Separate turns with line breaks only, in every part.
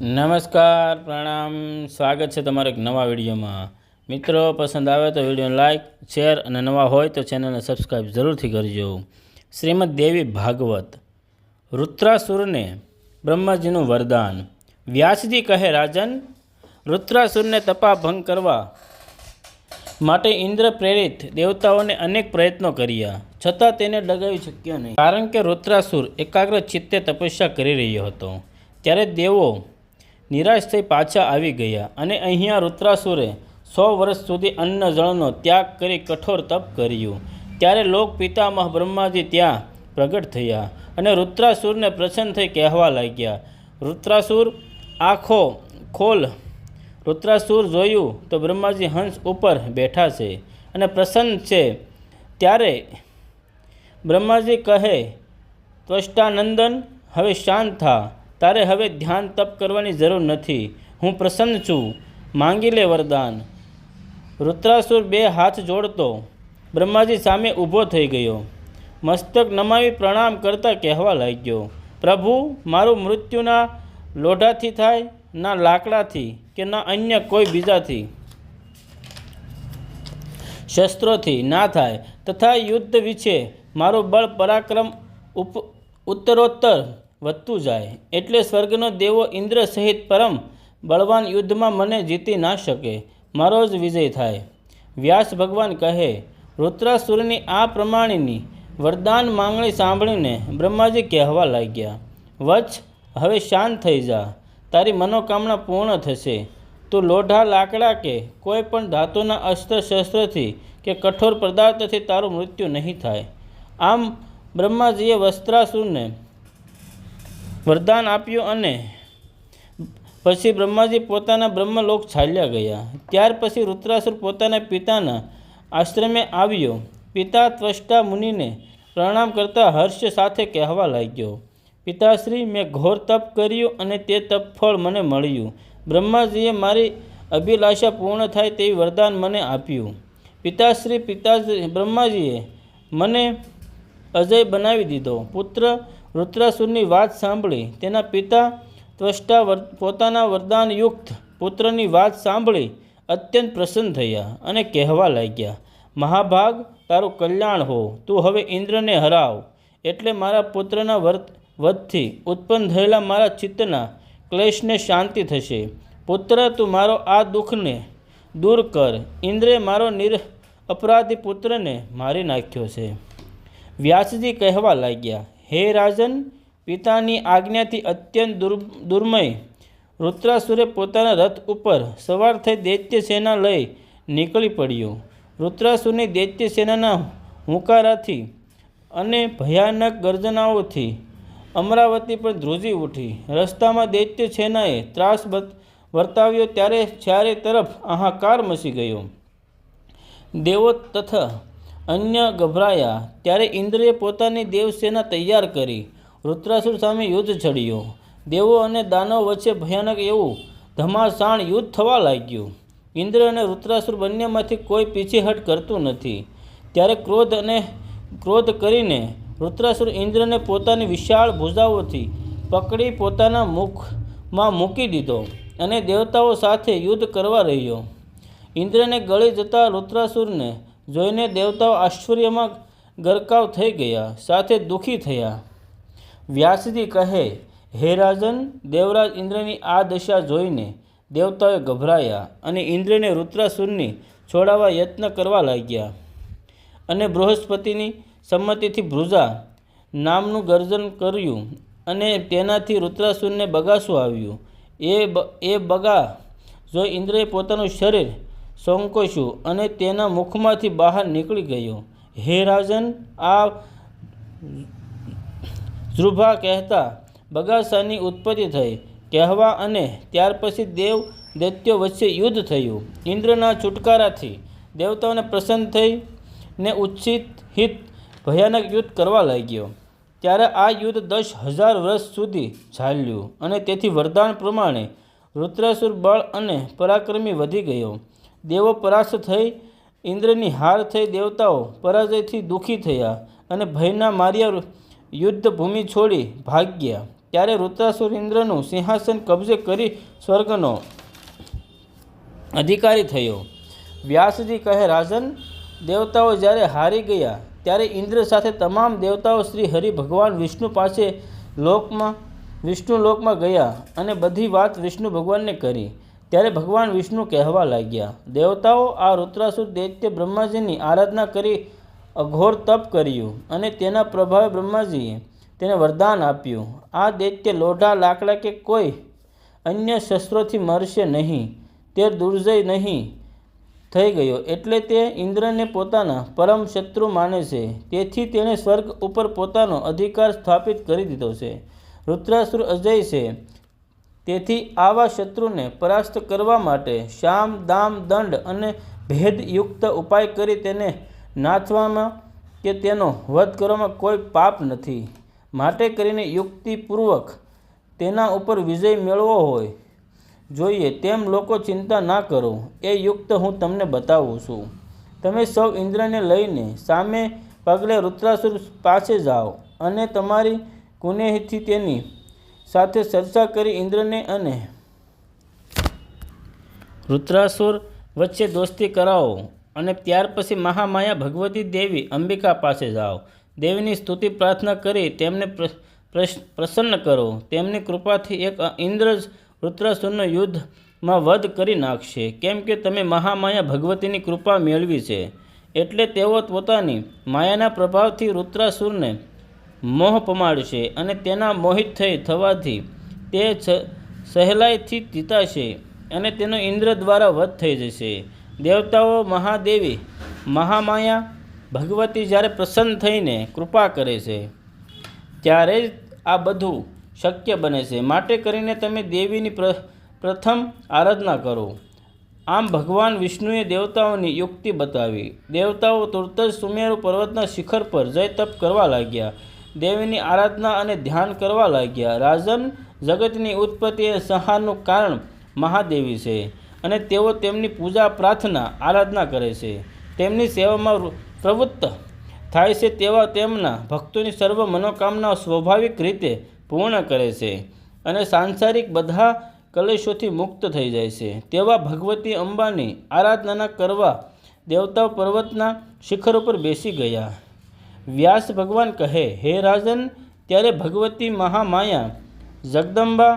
નમસ્કાર, પ્રણામ. સ્વાગત છે તમારા એક નવા વિડીયોમાં. મિત્રો, પસંદ આવે તો વિડીયોને લાઇક શેર અને નવા હોય તો ચેનલને સબસ્ક્રાઈબ જરૂરથી કરજો. શ્રીમદ દેવી ભાગવત. રુદ્રાસુરને બ્રહ્માજીનું વરદાન. વ્યાસજી કહે, રાજન, રુદ્રાસુરને તપાભંગ કરવા માટે ઇન્દ્ર પ્રેરિત દેવતાઓને અનેક પ્રયત્નો કર્યા. છતાં તેને ડગાવી શક્યો નહીં. કારણ કે રુદ્રાસુર એકાગ્ર ચિત્તે તપસ્યા કરી રહ્યો હતો. ત્યારે દેવો નિરાશ થઈ પાછા આવી ગયા અને અહીંયા રુદ્રાસુરે સો વર્ષ સુધી અન્ન જળનો ત્યાગ કરી કઠોર તપ કર્યું. ત્યારે લોક પિતામહ બ્રહ્માજી ત્યાં પ્રગટ થયા અને રુદ્રાસુરને પ્રસન્ન થઈ કહેવા લાગ્યા, રુદ્રાસુર, આખો ખોલ. રુદ્રાસુર જોયું તો બ્રહ્માજી હંસ ઉપર બેઠા છે અને પ્રસન્ન છે. ત્યારે બ્રહ્માજી કહે, ત્વષ્ટાનંદન, હવે શાંત થા. તારે હવે ધ્યાન તપ કરવાની જરૂર નથી. હું પ્રસન્ન છું. માંગી લે વરદાન. રુદ્રાસુર બે હાથ જોડતો. બ્રહ્માજી સામે ઊભો થઈ ગયો. મસ્તક નમાવી પ્રણામ કરતા કહેવા લાગ્યો, પ્રભુ, મારું મૃત્યુના લોઢાથી થાય, ના લાકડાથી કે ના અન્ય કોઈ બીજાથી? શસ્ત્રોથી ના થાય. તથા યુદ્ધ વિશે મારું બળ પરાક્રમ ઉપ, ઉત્તરોત્તર વધતું જાય. એટલે સ્વર્ગનો દેવો ઇન્દ્ર સહિત પરમ બળવાન યુદ્ધમાં મને જીતી ના શકે. મારો જ વિજય થાય. વ્યાસ ભગવાન કહે, રુદ્રાસુરની આ પ્રમાણેની વરદાન માંગણી સાંભળીને બ્રહ્માજી કહેવા લાગ્યા વચ્ચ હવે શાંત થઈ જા. તારી મનોકામના પૂર્ણ થશે. તું લોઢા લાકડા કે કોઈ પણ ધાતુના અસ્ત્ર શસ્ત્રથી કે કઠોર પદાર્થથી તારું મૃત્યુ નહીં થાય. આમ બ્રહ્માજીએ વસ્ત્રાસુરને વરદાન આપ્યું અને પછી બ્રહ્માજી પોતાના બ્રહ્મલોક ચાલ્યા ગયા. ત્યાર પછી રુદ્રાસુર પોતાના પિતાના આશ્રમે આવ્યો. પિતા ત્વષ્ટા મુનિને પ્રણામ કરતા હર્ષ સાથે કહેવા લાગ્યો, પિતાશ્રી, મેં ઘોર તપ કર્યું અને તે તપ ફળ મને મળ્યું. બ્રહ્માજીએ મારી અભિલાષા પૂર્ણ થાય તેવી વરદાન મને આપ્યું. પિતાશ્રી પિતાશ્રી, બ્રહ્માજીએ મને અજય બનાવી દીધો. પુત્ર રુદ્રાસુરની વાત સાંભળી, તેના પિતા ત્વષ્ટા વર, પોતાના વરદાનયુક્ત પુત્રની વાત સાંભળી અત્યંત પ્રસન્ન થયા અને કહેવા લાગ્યા, મહાભાગ, તારું કલ્યાણ હો, તું હવે ઇન્દ્રને હરાવ. એટલે મારા પુત્રના વર્ત વધથી ઉત્પન્ન થયેલા મારા ચિત્તના ક્લેશને શાંતિ થશે. પુત્ર, તું મારો આ દુઃખને દૂર કર. ઇન્દ્રે મારો નિર અપરાધી પુત્રને મારી નાખ્યો છે. વ્યાસજી કહેવા લાગ્યા હે રાજન, પિતાની આજ્ઞાથી અત્યંત દુર દુર્મય. રુદ્રાસુરે પોતાના રથ ઉપર સવાર થઈ દૈત્ય સેના લઈ નીકળી પડ્યો. રુદ્રાસુરની દૈત્ય સેનાના હુંકારાથી અને ભયાનક ગર્જનાઓથી અમરાવતી પણ ધ્રુજી ઉઠી. રસ્તામાં દૈત્ય સેનાએ ત્રાસ વર્તાવ્યો ત્યારે ચારે તરફ હાહાકાર મચી ગયો. દેવો તથા અન્ય ગભરાયા ત્યારે ઇન્દ્રએ પોતાની દેવસેના તૈયાર કરી રુદ્રાસુર સામે યુદ્ધ છડ્યો. દેવો અને દાનવ વચ્ચે ભયાનક એવું ધમાસાણ યુદ્ધ થવા લાગ્યું. ઇન્દ્ર અને રુદ્રાસુર બંનેમાંથી કોઈ પીછેહટ કરતું નથી. ત્યારે ક્રોધ અને ક્રોધ કરીને રુદ્રાસુર ઇન્દ્રને પોતાની વિશાળ ભૂજાઓથી પકડી પોતાના મુખમાં મૂકી દીધો અને દેવતાઓ સાથે યુદ્ધ કરવા રહ્યો. ઇન્દ્રને ગળી જતા રુદ્રાસુરને જોઈને દેવતાઓ આશ્ચર્યમાં ગરકાવ થઈ ગયા, સાથે દુઃખી થયા. વ્યાસજી કહે, હે રાજન, દેવરાજ ઇન્દ્રની આ દશા જોઈને દેવતાઓએ ગભરાયા અને ઇન્દ્રને રુદ્રાસુરની છોડાવવા યત્ન કરવા લાગ્યા. અને બૃહસ્પતિની સંમતિથી ભૃજા નામનું ગર્જન કર્યું અને તેનાથી રુદ્રાસુરને બગાસું આવ્યું. એ એ બગા જોઈ ઇન્દ્રએ પોતાનું શરીર સંકોચ્યું અને તેના મુખમાંથી બહાર નીકળી ગયો. હે રાજન, આ ધ્રુભા કહેતા બગાસાની ઉત્પત્તિ થઈ. કહેવા અને ત્યાર પછી દેવ દૈત્યો વચ્ચે યુદ્ધ થયું. ઇન્દ્રના છુટકારાથી દેવતાઓને પ્રસન્ન થઈ ને ઉચ્છિત હિત ભયાનક યુદ્ધ કરવા લાગ્યો. ત્યારે આ યુદ્ધ દસ હજાર વર્ષ સુધી ચાલ્યું અને તેથી વરદાન પ્રમાણે રુદ્રાસુર બળ અને પરાક્રમી વધી ગયો. દેવો પરાસ્ત થઈ, ઇન્દ્રની હાર થઈ, દેવતાઓ પરાજયથી દુઃખી થયા અને ભયના માર્યા યુદ્ધ ભૂમિ છોડી ભાગ્યા. ત્યારે રુદ્રાસુર ઇન્દ્રનું સિંહાસન કબજે કરી સ્વર્ગનો અધિકારી થયો. વ્યાસજી કહે, રાજન, દેવતાઓ જ્યારે હારી ગયા, ત્યારે ઇન્દ્ર સાથે તમામ દેવતાઓ શ્રી હરિ ભગવાન વિષ્ણુ પાસે લોકમાં, વિષ્ણુ લોકમાં ગયા અને બધી વાત વિષ્ણુ ભગવાનને કરી. ત્યારે ભગવાન વિષ્ણુ કહેવા લાગ્યા, દેવતાઓ, આ રુદ્રાસુર દૈત્ય બ્રહ્માજીની આરાધના કરી અઘોર તપ કર્યું અને તેના પ્રભાવે બ્રહ્માજીએ તેને વરદાન આપ્યું. આ દૈત્ય લોઢા લાકડા કે કોઈ અન્ય શસ્ત્રોથી મરશે નહીં, તે દુર્જય નહીં થઈ ગયો. એટલે તે ઇન્દ્રને પોતાના પરમ શત્રુ માને છે. તેથી તેણે સ્વર્ગ ઉપર પોતાનો અધિકાર સ્થાપિત કરી દીધો છે. રુદ્રાસુર અજય છે. તેથી આવા શત્રુને પરાસ્ત કરવા માટે શામ, દામ, દંડ અને ભેદયુક્ત ઉપાય કરી તેને નાથવામાં કે તેનો વધ કરવામાં કોઈ પાપ નથી. માટે કરીને યુક્તિપૂર્વક તેના ઉપર વિજય મેળવો હોય. જોઈએ તેમ લોકો ચિંતા ના કરો. એ યુક્ત હું તમને બતાવું છું. તમે સૌ ઇન્દ્રને લઈને સામે પગલે રુદ્રાસુર પાસે જાઓ અને તમારી કુનેહથી તેની સાથે ચર્ચા કરી ઇન્દ્રને અને રુદ્રાસુર વચ્ચે દોસ્તી કરાવો અને ત્યાર પછી મહામાયા ભગવતી દેવી અંબિકા પાસે જાઓ. દેવીની સ્તુતિ પ્રાર્થના કરી તેમને પ્રસન્ન કરો. તેમની કૃપાથી એક ઇન્દ્ર જ રુદ્રાસુરનું યુદ્ધમાં વધ કરી નાખશે. કેમ કે તમે મહામાયા ભગવતીની કૃપા મેળવી છે. એટલે તેઓ પોતાની માયાના પ્રભાવથી રુદ્રાસુરને મોહ પમાડશે અને તેના મોહિત થઈ થવાથી તે સહેલાઈથી જીતાશે અને તેનો ઇન્દ્ર દ્વારા વધ થઈ જશે. દેવતાઓ મહાદેવી મહામાયા ભગવતી જ્યારે પ્રસન્ન થઈને કૃપા કરે છે, ત્યારે જ આ બધું શક્ય બને છે. માટે કરીને તમે દેવીની પ્ર, પ્રથમ આરાધના કરો. આમ ભગવાન વિષ્ણુએ દેવતાઓની યુક્તિ બતાવી. દેવતાઓ તુરત જ સુમેરુ પર્વતના શિખર પર જય તપ કરવા લાગ્યા. દેવીની આરાધના અને ધ્યાન કરવા લાગ્યા. રાજન જગતની ઉત્પત્તિ એ સંહારનું કારણ મહાદેવી છે અને તેઓ તેમની પૂજા, પ્રાર્થના, આરાધના કરે છે. તેમની સેવામાં પ્રવૃત્ત થાય છે તેવા તેમના ભક્તોની સર્વ મનોકામના સ્વાભાવિક રીતે પૂર્ણ કરે છે અને સાંસારિક બધા કલેશોથી મુક્ત થઈ જાય છે. તેવા ભગવતી અંબાની આરાધના કરવા દેવતા પર્વતના શિખર ઉપર બેસી ગયા. વ્યાસ ભગવાન કહે, હે રાજન, ત્યારે ભગવતી મહામાયા, જગદંબા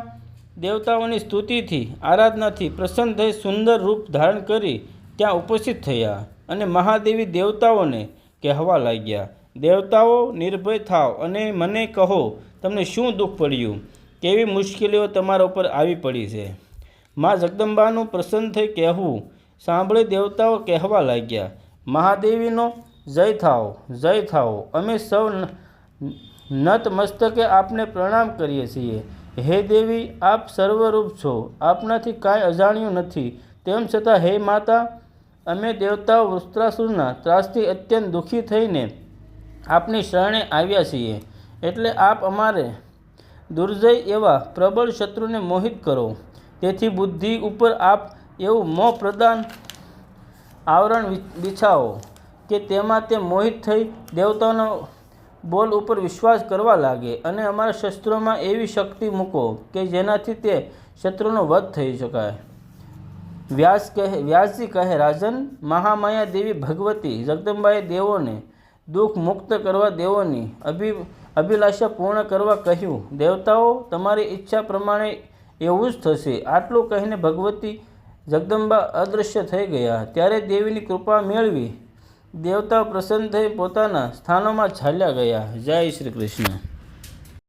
દેવતાઓની સ્તુતિથી, આરાધનાથી પ્રસન્ન થઈ સુંદર રૂપ ધારણ કરી ત્યાં ઉપસ્થિત થયા અને મહાદેવી દેવતાઓને કહેવા લાગ્યા, દેવતાઓ, નિર્ભય થાવ અને મને કહો, તમને શું દુઃખ પડ્યું? કેવી મુશ્કેલીઓ તમારા ઉપર આવી પડી છે? મા જગદંબાનું પ્રસન્ન થઈ કહેવું સાંભળી દેવતાઓ કહેવા લાગ્યા, મહાદેવીનો જય થાવ જય થાવ અમે સૌ નતમસ્તકે આપને પ્રણામ કરીએ છીએ. હે દેવી, આપ સર્વરૂપ છો. આપનાથી કાંઈ અજાણ્યું નથી. તેમ છતાં હે માતા, અમે દેવતાઓ વૃત્રાસુરના ત્રાસથી અત્યંત દુઃખી થઈને આપની શરણે આવ્યા છીએ. એટલે આપ અમારે દુર્જય એવા પ્રબળ શત્રુને મોહિત કરો. તેથી બુદ્ધિ ઉપર આપ એવું મોહ પ્રદાન, આવરણ બિછાવો કે તેમાં તે મોહિત થઈ દેવતાઓનો બોલ ઉપર વિશ્વાસ કરવા લાગે અને અમારા શસ્ત્રોમાં એવી શક્તિ મૂકો કે જેનાથી તે શત્રુનો વધ થઈ શકાય. વ્યાસ કહે, વ્યાસજી કહે, રાજન, મહામાયા દેવી ભગવતી, જગદંબાએ દેવોને દુઃખ મુક્ત કરવા દેવોની અભિ, અભિલાષા પૂર્ણ કરવા કહ્યું. દેવતાઓ, તમારી ઈચ્છા પ્રમાણે એવું જ થશે. આટલું કહીને ભગવતી જગદંબા અદૃશ્ય થઈ ગયા. ત્યારે દેવીની કૃપા મેળવી દેવતાઓ પ્રસન્ન થઈ પોતાના સ્થાનોમાં ચાલ્યા ગયા. જય શ્રી કૃષ્ણ.